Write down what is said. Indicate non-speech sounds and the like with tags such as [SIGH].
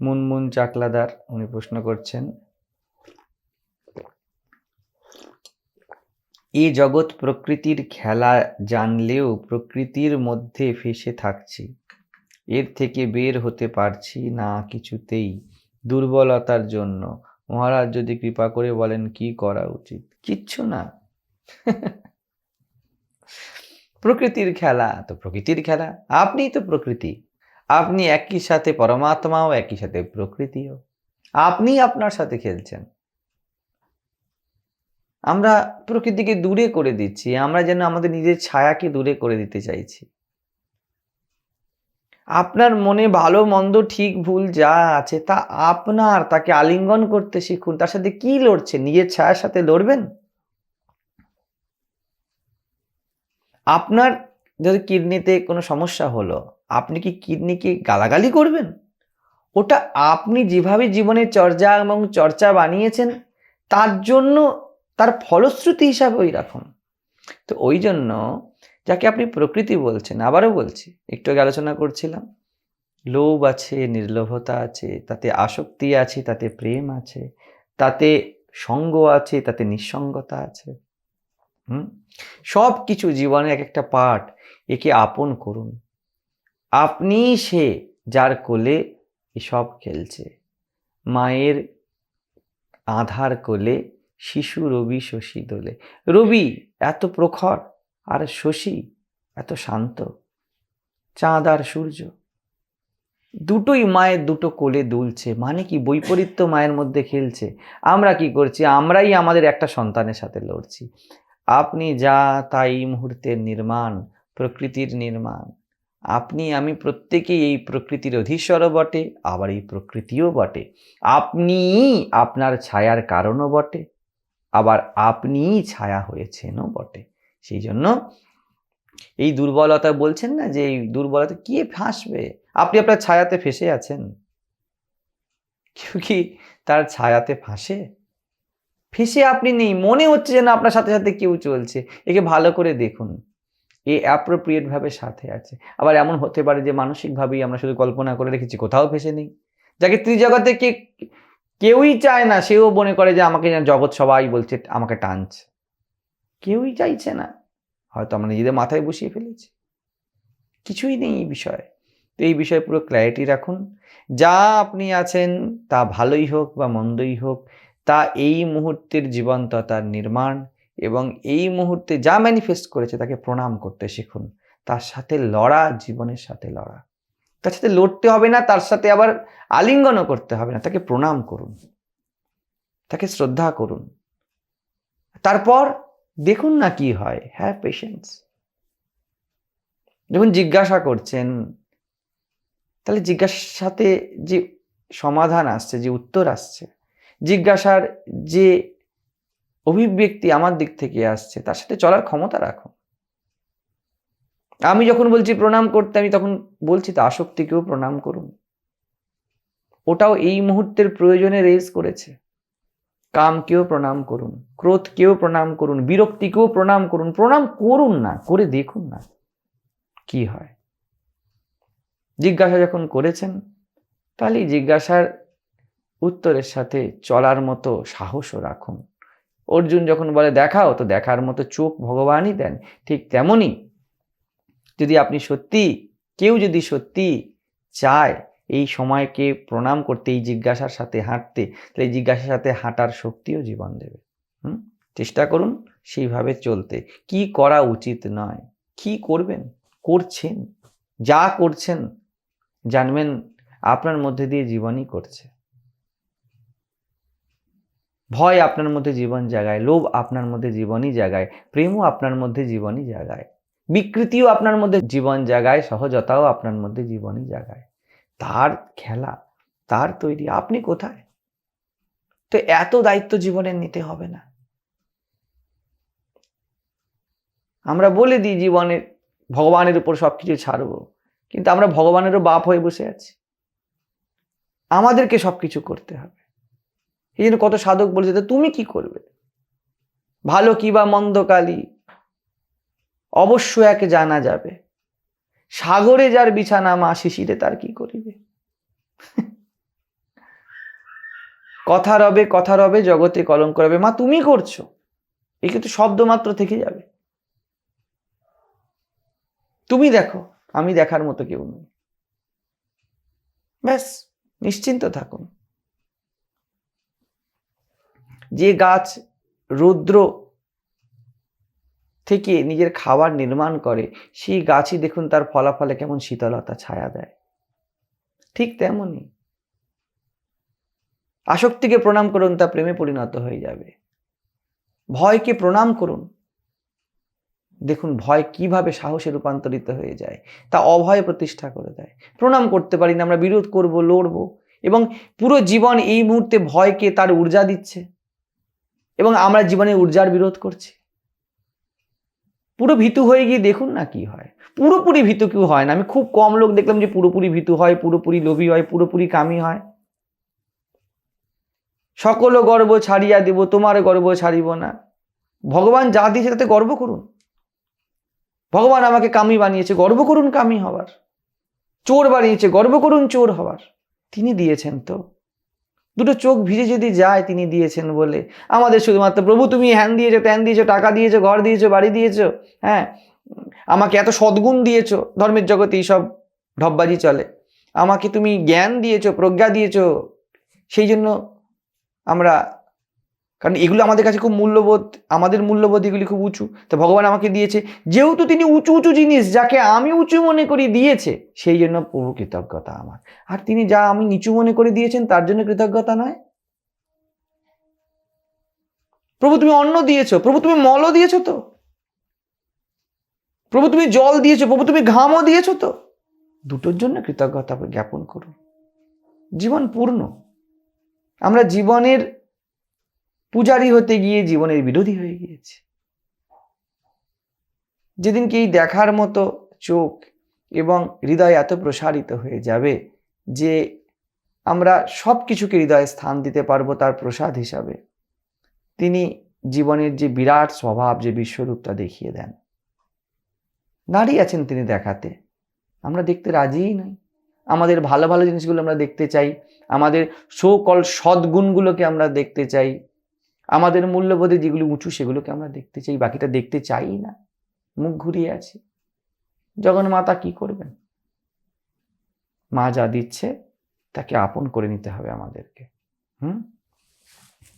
মুনমুন চাকলাদার উনি প্রশ্ন করছেন এই জগৎ প্রকৃতির খেলা জানলেও প্রকৃতির মধ্যে ফেসে থাকছি। এর থেকে বের হতে পারছি না কিছুতেই দুর্বলতার জন্য। মহারাজ যদি কৃপা করে বলেন কি করা উচিত? কিচ্ছু না। [LAUGHS] প্রকৃতির খেলা তো প্রকৃতির খেলা। আপনিই তো প্রকৃতি। আপনি একই সাথে পরমাত্মাও একই সাথে প্রকৃতিও। আপনি আপনার সাথে খেলছেন। আমরা প্রকৃতিকে দূরে করে দিচ্ছি, আমরা যেন আমাদের নিজের ছায়াকে দূরে করে দিতে চাইছি। আপনার মনে ভালো মন্দ ঠিক ভুল যা আছে তা আপনার, তাকে আলিঙ্গন করতে শিখুন। তার সাথে কি লড়ছে নিজের ছায়ার সাথে লড়বেন? আপনার যদি কিডনিতে কোনো সমস্যা হলো আপনি কি কিডনিকে গালাগালি করবেন? ওটা আপনি যেভাবে জীবনের চর্চা এবং চর্চা বানিয়েছেন, তার জন্য তার ফলশ্রুতি হিসাবে ওই রাখুন। তো ওই জন্য যাকে আপনি প্রকৃতি বলছেন, আবারও বলছি, একটু আগে আলোচনা করছিলাম, লোভ আছে, নির্লোভতা আছে, তাতে আসক্তি আছে, তাতে প্রেম আছে, তাতে সঙ্গ আছে, তাতে নিঃসঙ্গতা আছে, হুম? সব কিছু জীবনের এক একটা পার্ট একে আপন করুন। আপনি সে যার কোলে এসব খেলছে। মায়ের আধার কোলে শিশু রবি শশী দোলে। রবি, এত প্রখর, আর শশী, এত শান্ত। চাঁদ আর সূর্য। দুটোই মায়ের দুটো কোলে দুলছে। মানে কি বৈপরীত্য মায়ের মধ্যে খেলছে? আমরা কি করছি? আমরাই আমাদের একটা সন্তানের সাথে লড়ছি। আপনি যা, তাই মুহূর্তের নির্মাণ, প্রকৃতির নির্মাণ। আপনি, আমি প্রত্যেকেই এই প্রকৃতির অধীশ্বরও বটে, আবার এই প্রকৃতিও বটে। আপনি আপনার ছায়ার কারণও বটে, আবার আপনিই ছায়া হয়েছেনও বটে। সেই জন্য এই দুর্বলতা বলছেন না যে, এই দুর্বলতা কে ফাঁসবে? আপনি আপনার ছায়াতে ফেসে আছেন। কেউ কি তার ছায়াতে ফাঁসে? ফেসে আপনি নেই, মনে হচ্ছে যেন আপনার সাথে সাথে কেউ চলছে। একে ভালো করে দেখুন। এ অ্যাপ্রোপ্রিয়েটভাবে সাথে আছে। আবার এমন হতে পারে যে মানসিকভাবেই আমরা শুধু কল্পনা করে রেখেছি, কোথাও ফেসে নেই। যাকে ত্রিজগতে কে, কেউই চায় না, সেও মনে করে যে আমাকে জগৎ সবাই বলছে, আমাকে টানছে। কেউই চাইছে না। হয়তো আমরা নিজেদের মাথায় বসিয়ে ফেলেছি। কিছুই নেই এই বিষয়ে। তো এই বিষয়ে পুরো ক্ল্যারিটি রাখুন। যা আপনি আছেন, তা ভালোই হোক বা মন্দই হোক, তা এই মুহূর্তের জীবন্ততার নির্মাণ। এবং এই মুহূর্তে যা ম্যানিফেস্ট করেছে তাকে প্রণাম করতে শিখুন। তার সাথে লড়া, জীবনের সাথে লড়া। তার সাথে লড়তে হবে না, তার সাথে আবার আলিঙ্গনও করতে হবে না। তাকে প্রণাম করুন। তাকে শ্রদ্ধা করুন। তারপর দেখুন না কি হয়। হ্যাঁ পেশেন্স যখন জিজ্ঞাসা করছেন, তাহলে জিজ্ঞাসার সাথে যে সমাধান আসছে, যে উত্তর আসছে, জিজ্ঞাসার যে অভিব্যক্তি আমার দিক থেকে আসছে, তার সাথে চলার ক্ষমতা রাখুন আমি যখন বলছি প্রণাম করতে, আমি তখন বলছি তো আসক্তিকেও প্রণাম করুন। ওটাও এই মুহূর্তের প্রয়োজনে রেজ করেছে। কামকেও প্রণাম করুন, ক্রোধকেও প্রণাম করুন, বিরক্তিকেও প্রণাম করুন। প্রণাম করুন না, করে দেখুন না কি হয়। জিজ্ঞাসা যখন করেছেন, তাহলে জিজ্ঞাসার উত্তরের সাথে চলার মতো সাহসও রাখুন। অর্জুন যখন বলে, দেখাও, তো দেখার মতো চোখ ভগবানই দেন। ঠিক তেমনই যদি আপনি সত্যি, কেউ যদি সত্যি চায় এই সময়কে প্রণাম করতে, এই জিজ্ঞাসার সাথে হাঁটতে, তাহলে এই জিজ্ঞাসার সাথে হাঁটার শক্তিও জীবন দেবে। হুম? চেষ্টা করুন সেইভাবে চলতে। কি করা উচিত নয়। কি করবেন? করছেন। যা করছেন, জানবেন, আপনার মধ্যে দিয়ে জীবনই করছে। ভয় আপনার মধ্যে জীবন জাগায়, লোভ আপনার মধ্যে জীবনই জাগায়, প্রেমও আপনার মধ্যে জীবনই জাগায়, বিকৃতিও আপনার মধ্যে জীবন জাগায়, সহজতাও আপনার মধ্যে জীবনই জাগায়। তার খেলা, তার তৈরি, আপনি কোথায়? তো এত দায়িত্ব জীবনের নিতে হবে না। আমরা বলে দিই জীবনের, ভগবানের উপর সব কিছু ছাড়বো, কিন্তু আমরা ভগবানেরও বাপ হয়ে বসে আছি। আমাদেরকে সব কিছু করতে হবে। এই জন্য কত সাধক বলেছে তুমি কি করবে? ভালো কি বা মন্দকালী অবশ্য একে জানা যাবে। সাগরে যার বিছানা, মা শিশিরে তার কি করিবে? কথা রবে কথা রবে, জগতে কলঙ্ক রবে। মা, তুমি করছ। এ কিন্তু শব্দ মাত্র থেকে যাবে। তুমি দেখো, আমি দেখার মতো কেউ নেই। ব্যাস, নিশ্চিন্ত থাকুন। যে গাছ রুদ্র থেকে নিজের খাবার নির্মাণ করে, সেই গাছই দেখুন তার ফলাফলে কেমন শীতলতা, ছায়া দেয়। ঠিক তেমনই। আসক্তিকে প্রণাম করুন, তা প্রেমে পরিণত হয়ে যাবে। ভয়কে প্রণাম করুন। দেখুন ভয় কীভাবে সাহসে রূপান্তরিত হয়ে যায়, তা অভয় প্রতিষ্ঠা করে দেয়। প্রণাম করতে পারি না, আমরা বিরোধ করব, লড়ব এবং পুরো জীবন এই মুহূর্তে ভয়কে তার ঊর্জা দিচ্ছে। এবং আমরা জীবনে ঊর্জার বিরোধ করছি। পুরো ভীতু হয়ে গিয়ে দেখুন না কি হয়। পুরোপুরি ভীতু কেউ হয় না। আমি খুব কম লোক দেখলাম যে পুরোপুরি ভীতু হয়, পুরোপুরি লোভী হয়, পুরোপুরি কামি হয়। সকল গর্ব ছাড়িয়া দেব, তোমার গর্ব ছাড়িব না। ভগবান যা দিয়েছে তাতে গর্ব করুন। ভগবান আমাকে কামি বানিয়েছে, গর্ব করুন কামি হবার চোর বানিয়েছে, গর্ব করুন চোর হবার তিনি দিয়েছেন তো। দুটো চোখ ভিজে যদি যায় তিনি দিয়েছেন বলে। আমাদের শুধুমাত্র, প্রভু, তুমি হ্যান দিয়েছ, ত্যান দিয়েছ, টাকা দিয়েছ, ঘর দিয়েছ, বাড়ি দিয়েছ হ্যাঁ? আমাকে এত সদ্গুণ দিয়েছ, ধর্মের জগতে এইসব ঢববাজি চলে। আমাকে তুমি জ্ঞান দিয়েছ, প্রজ্ঞা দিয়েছ। সেই জন্য আমরা কারণ এগুলো আমাদের কাছে খুব মূল্যবোধ, আমাদের মূল্যবোধ এগুলি খুব উঁচু। তো ভগবান আমাকে দিয়েছে, যেহেতু তিনি উঁচু উঁচু জিনিস যাকে আমি উঁচু মনে করি দিয়েছে, সেই জন্য প্রভু কৃতজ্ঞতা আমার। আর তিনি যা আমি নিচু মনে করে দিয়েছেন, তার জন্য কৃতজ্ঞতা নয়? প্রভু তুমি অন্ন দিয়েছ, প্রভু তুমি মলও দিয়েছ তো? প্রভু তুমি জল দিয়েছ, প্রভু তুমি ঘামও দিয়েছ তো? দুটোর জন্য কৃতজ্ঞতা জ্ঞাপন করুন। জীবন পূর্ণ। আমরা জীবনের পূজারি হতে গিয়ে জীবনের বিরোধী হয়ে গিয়েছে। যেদিনকে এই দেখার মতো চোখ এবং হৃদয় এত প্রসারিত হয়ে যাবে যে আমরা সব কিছুকে হৃদয়ে স্থান দিতে পারব তার প্রসাদ হিসাবে, তিনি জীবনের যে বিরাট স্বভাব, যে বিশ্বরূপটা দেখিয়ে দেন। দাঁড়িয়ে আছেন তিনি দেখাতে। আমরা দেখতে রাজিই নই। আমাদের ভালো ভালো জিনিসগুলো আমরা দেখতে চাই। আমাদের সকল সদ্গুণগুলোকে আমরা দেখতে চাই। আমাদের মূল্যবোধে যেগুলো উঁচু, সেগুলোকে আমরা দেখতে চাই, বাকিটা দেখতে চাই না। মুখ ঘুরিয়ে আছি। জগন মাতা কি করবেন? মা যা দিচ্ছে, তাকে আপন করে নিতে হবে আমাদেরকে। হুম?